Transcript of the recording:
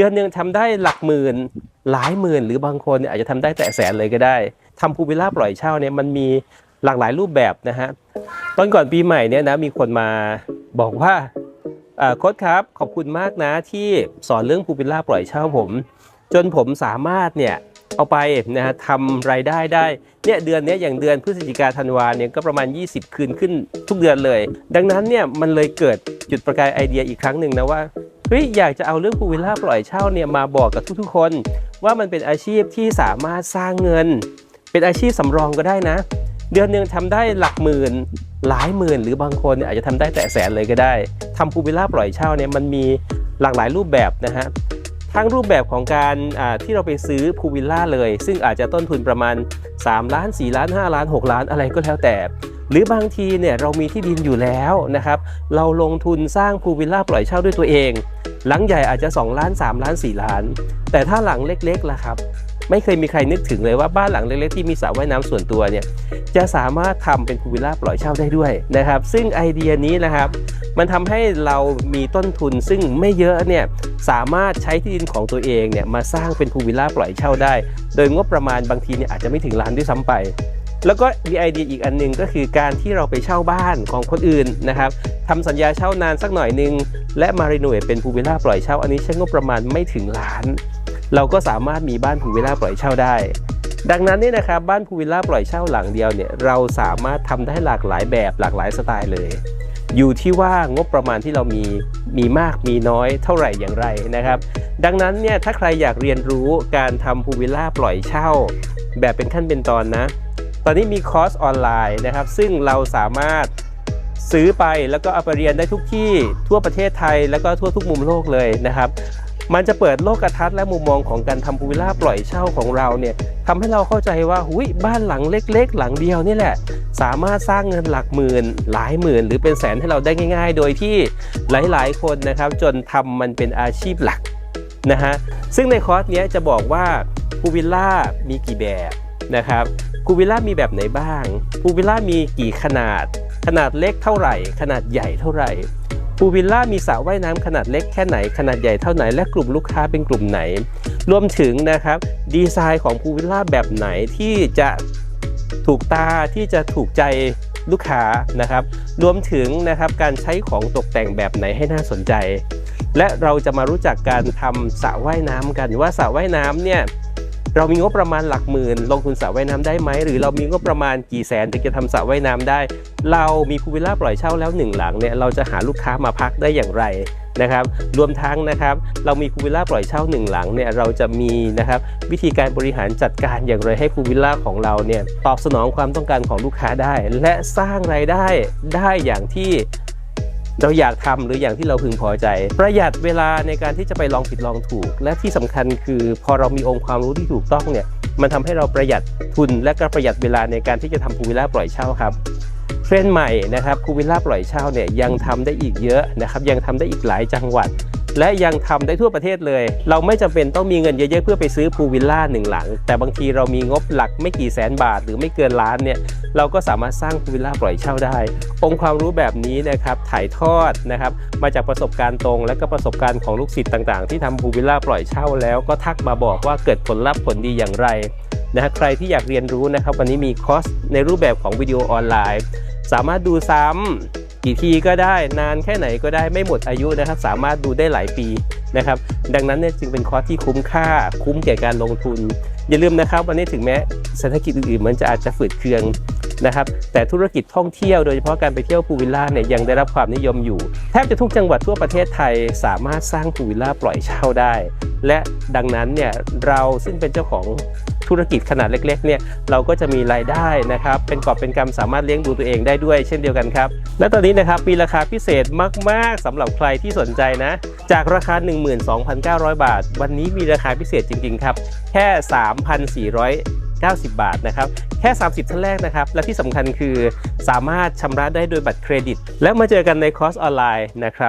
เดือนหนึ่งทำได้หลักหมื่นหลายหมื่น หรือบางคนเนี่ยอาจจะทำได้แต่แสนเลยก็ได้ทำพูวิลล่าปล่อยเช่าเนี่ยมันมีหลากหลายรูปแบบนะฮะตอนก่อนปีใหม่เนี่ยนะมีคนมาบอกว่าโค้ชครับขอบคุณมากนะที่สอนเรื่องพูวิลล่าปล่อยเช่าผม จนผมสามารถเนี่ยเอาไปนะฮะทำรายได้ได้เนี่ยเดือนนี้อย่างเดือนพฤศจิกาธันวาเนี่ยก็ประมาณ 20 คืนขึ้นทุกเดือนเลย ดังนั้นเนี่ยมันเลยเกิดจุดประกายไอเดียอีกครั้งหนึ่งนะว่า เฮ้ยอยากจะเอาเรื่องพูวิลล่าปล่อยเช่าเนี่ยมาบอกกับทุกๆคน ว่ามันเป็นอาชีพที่สามารถสร้างเงิน เป็นอาชีพสำรองก็ได้นะ เดือนหนึ่งทำได้หลักหมื่นหลายหมื่น หรือบางคนเนี่ยอาจจะทำได้แต่แสนเลยก็ได้ทำพูวิลล่าปล่อยเช่าเนี่ยมันมีหลากหลายรูปแบบนะฮะทั้งรูปแบบของการที่เราไปซื้อพูวิลล่าเลย ซึ่งอาจจะต้นทุนประมาณ 3 ล้าน 4 ล้าน 5 ล้าน 6 ล้านอะไรก็แล้วแต่ หรือบางทีเนี่ยเรามีที่ดินอยู่แล้วนะครับ เราลงทุนสร้างพูลวิลล่าปล่อยเช่าด้วยตัวเอง หลังใหญ่อาจจะ 2 ล้าน 3 ล้าน 4 ล้าน แต่ถ้าหลังเล็กๆล่ะครับ ไม่เคยมีใครนึกถึงเลยว่าบ้านหลังเล็กๆที่มีสระว่ายน้ำส่วนตัวเนี่ยจะสามารถทำเป็นพูลวิลล่าปล่อยเช่าได้ด้วยนะครับ ซึ่งไอเดียนี้นะครับ มันทำให้เรามีต้นทุนซึ่งไม่เยอะเนี่ยสามารถใช้ที่ดินของตัวเองเนี่ยมาสร้างเป็นพูลวิลล่าปล่อยเช่าได้ โดยงบประมาณบางทีเนี่ยอาจจะไม่ถึงล้านด้วยซ้ำไป แล้วก็มีไอเดียอีกอันหนึงก็คือการที่เราไปเช่าบ้านของคนอื่นนะครับทำสัญญาเช่านานสักหน่อยหนึง และมารีโนเวทเป็นพูลวิลล่าปล่อยเช่า อันนี้ใช้งบประมาณไม่ถึงล้าน เราก็สามารถมีบ้านพูลวิลล่าปล่อยเช่าได้ ดังนั้นเนี่ยนะครับบ้านพูลวิลล่าปล่อยเช่าหลังเดียวเนี่ยเราสามารถทำได้หลากหลายแบบหลากหลายสไตล์เลย อยู่ที่ว่างบประมาณที่เรามีมีมากมีน้อยเท่าไหร่อย่างไรนะครับ ดังนั้นเนี่ยถ้าใครอยากเรียนรู้การทำพูลวิลล่าปล่อยเช่า แบบเป็นขั้นเป็นตอนนะ ตอนนี้มีคอร์สออนไลน์นะครับ ซึ่งเราสามารถซื้อไปแล้วก็เอาไปเรียนได้ทุกที่ทั่วประเทศไทย แล้วก็ทั่วทุกมุมโลกเลยนะครับ มันจะเปิดโลกทัศน์และมุมมองของการทำพูลวิลล่าปล่อยเช่าของเราเนี่ยทำให้เราเข้าใจว่าหุยบ้านหลังเล็ก ๆ หลังเดียวนี่แหละ สามารถสร้างเงินหลักหมื่น หลายหมื่น หรือเป็นแสนให้เราได้ง่าย ๆ โดยที่หลายๆ คนนะครับ จนทำมันเป็นอาชีพหลักนะฮะซึ่งในคอร์สเนี้ยจะบอกว่าพูลวิลล่ามีกี่แบบ นะครับพูวิลล่ามีแบบไหนบ้างพูวิลล่ามีกี่ขนาด ขนาดเล็กเท่าไหร่ ขนาดใหญ่เท่าไหร่พูวิลล่ามีสระว่ายน้ำขนาดเล็กแค่ไหน ขนาดใหญ่เท่าไหน และกลุ่มลูกค้าเป็นกลุ่มไหน รวมถึงนะครับดีไซน์ของพูวิลล่าแบบไหนที่จะถูกตาที่จะถูกใจลูกค้านะครับ รวมถึงนะครับการใช้ของตกแต่งแบบไหนให้น่าสนใจ และเราจะมารู้จักการทำสระว่ายน้ำกันว่าสระว่ายน้ำเนี่ย เรามีงบประมาณหลักหมื่น ลงทุนสระว่ายน้ำได้ไหม หรือเรามีงบประมาณกี่แสนถึงจะทำสระว่ายน้ำได้ เรามีพูลวิลล่าปล่อยเช่าแล้วหนึ่งหลังเนี่ยเราจะหาลูกค้ามาพักได้อย่างไรนะครับรวมทั้งนะครับเรามีพูลวิลล่าปล่อยเช่าหนึ่งหลังเนี่ยเราจะมีนะครับวิธีการบริหารจัดการอย่างไรให้พูลวิลล่าของเราเนี่ยตอบสนองความต้องการของลูกค้าได้ และสร้างรายได้ได้อย่างที่ เราอยากทำหรืออย่างที่เราพึงพอใจ ประหยัดเวลาในการที่จะไปลองผิดลองถูก และที่สำคัญคือพอเรามีองค์ความรู้ที่ถูกต้องเนี่ยมันทำให้เราประหยัดทุนและก็ประหยัดเวลาในการที่จะทำพูลวิลล่าปล่อยเช่าครับเทรนด์ใหม่นะครับพูลวิลล่าปล่อยเช่าเนี่ยยังทำได้อีกเยอะนะครับยังทำได้อีกหลายจังหวัด และยังทำได้ทั่วประเทศเลย เราไม่จำเป็นต้องมีเงินเยอะๆเพื่อไปซื้อพูลวิลล่าหนึ่งหลัง แต่บางทีเรามีงบหลักไม่กี่แสนบาทหรือไม่เกินล้านเนี่ยเราก็สามารถสร้างพูลวิลล่าปล่อยเช่าได้ องค์ความรู้แบบนี้นะครับถ่ายทอดนะครับมาจากประสบการณ์ตรง และก็ประสบการณ์ของลูกศิษย์ต่างๆ ที่ทำพูลวิลล่าปล่อยเช่าแล้วก็ทักมาบอกว่าเกิดผลลัพธ์ผลดีอย่างไรนะฮะใครที่อยากเรียนรู้นะครับวันนี้มีคอร์สในรูปแบบของวิดีโอออนไลน์ สามารถดูซ้ำ กี่ทีก็ได้นานแค่ไหนก็ได้ไม่หมดอายุนะครับ สามารถดูได้หลายปีนะครับ ดังนั้นเนี่ยจึงเป็นคอร์สที่คุ้มค่าคุ้มแก่การลงทุน อย่าลืมนะครับ วันนี้ถึงแม้เศรษฐกิจอื่นๆมันจะอาจจะฝืดเคือง นะครับแต่ธุรกิจท่องเที่ยวโดยเฉพาะการไปเที่ยวพูลวิลล่าเนี่ยยังได้รับความนิยมอยู่ แทบจะทุกจังหวัดทั่วประเทศไทยสามารถสร้างพูลวิลล่าปล่อยเช่าได้ และดังนั้นเนี่ยเราซึ่งเป็นเจ้าของธุรกิจขนาดเล็กๆเนี่ยเราก็จะมีรายได้นะครับ เป็นกอบเป็นกำสามารถเลี้ยงดูตัวเองได้ด้วยเช่นเดียวกันครับ และตอนนี้นะครับมีราคาพิเศษมากๆสำหรับใครที่สนใจนะ จากราคา 12,900 บาท วันนี้มีราคาพิเศษจริงๆครับ แค่ 90 บาทนะครับแค่ 30 ท่านแรกนะครับ และที่สำคัญคือสามารถชำระได้โดยบัตรเครดิต แล้วมาเจอกันในคอร์สออนไลน์นะครับ